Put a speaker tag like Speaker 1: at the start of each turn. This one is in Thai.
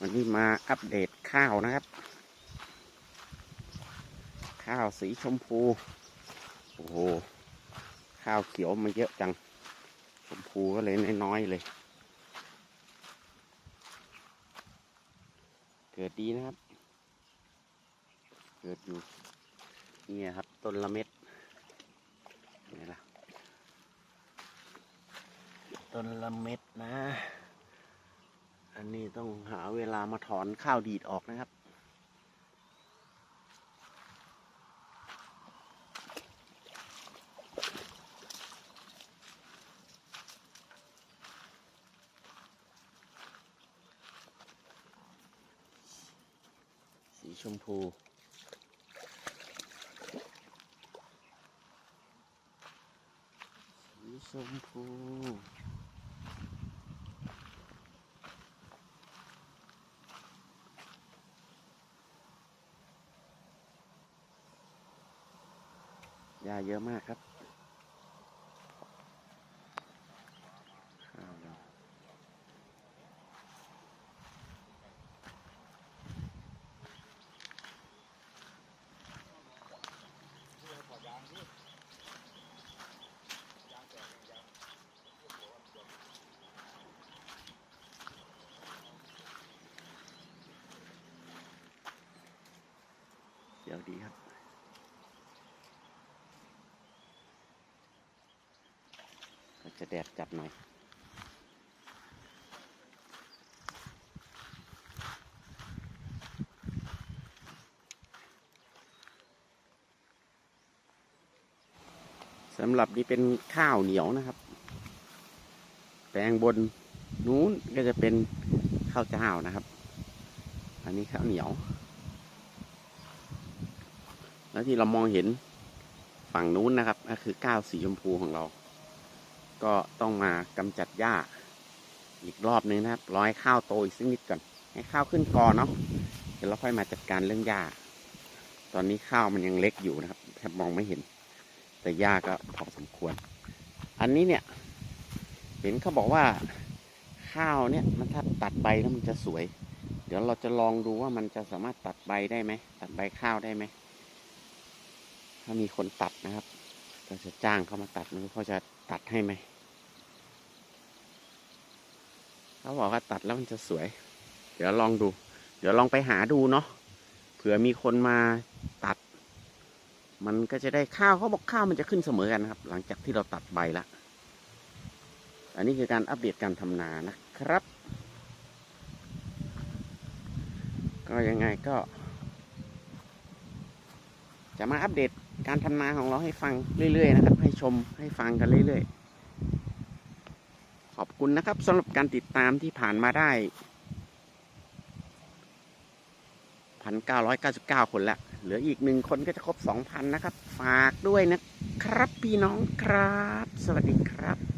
Speaker 1: วันนี้มาอัปเดตข้าวนะครับ ข้าวสีชมพู โอ้โห ข้าวเขียวมาเยอะจัง ชมพูก็เลยน้อยๆเลย เกิดดีนะครับ เกิดอยู่ เนี่ยครับต้นละเม็ดนี่ล่ะ ต้นละเม็ดนะ อันนี้ต้องหาเวลามาถอนข้าวดีดออกนะครับ สีชมพูสีชมพู ยาเยอะมากครับข้าวเราเดี๋ยวดีครับ จะแดดจัดหน่อย สำหรับนี่เป็นข้าวเหนียวนะครับ แปลงบนนู้นก็จะเป็นข้าวเจ้านะครับ อันนี้ข้าวเหนียว แล้วที่เรามองเห็นฝั่งนู้นนะครับก็คือก้าวสีชมพูของเรา ก็ต้องมากำจัดหญ้า อีกรอบนึงนะครับร้อให้ข้าวโตอีกสักนิดก่อน ให้ข้าวขึ้นกอเนาะเดี๋ยวเราค่อยมาจัดการเรื่องหญ้า ตอนนี้ข้าวมันยังเล็กอยู่นะครับแทบมองไม่เห็น แต่หญ้าก็พอสมควร อันนี้เนี่ย เห็นเขาบอกว่าข้าวเนี่ยมันถ้าตัดใบแล้วมันจะสวย เดี๋ยวเราจะลองดูว่ามันจะสามารถตัดใบได้ไหมตัดใบข้าวได้ไหมถ้ามีคนตัดนะครับ ก็จะจ้างเขามาตัดม่รู้เขาจะ ตัดให้ไหม เขาบอกว่าตัดแล้วมันจะสวย เดี๋ยวลองดู เดี๋ยวลองไปหาดูเนาะ เผื่อมีคนมาตัด มันก็จะได้ข้าวเขาบอกข้าวมันจะขึ้นเสมอกันะครับ หลังจากที่เราตัดใบละ อันนี้คือการอัปเดตการทำนานะครับ ก็ยังไงก็ จะมาอัปเดต การทำนาของเราให้ฟังเรื่อยๆนะครับ ให้ชมให้ฟังกันเรื่อยๆ ขอบคุณนะครับสำหรับการติดตามที่ผ่านมาได้พันเก้าร้อยเก้าสิบเก้าคนละเหลืออีกหนึ่งคนก็จะครบสองพันนะครับ ฝากด้วยนะครับ พี่น้องครับ สวัสดีครับ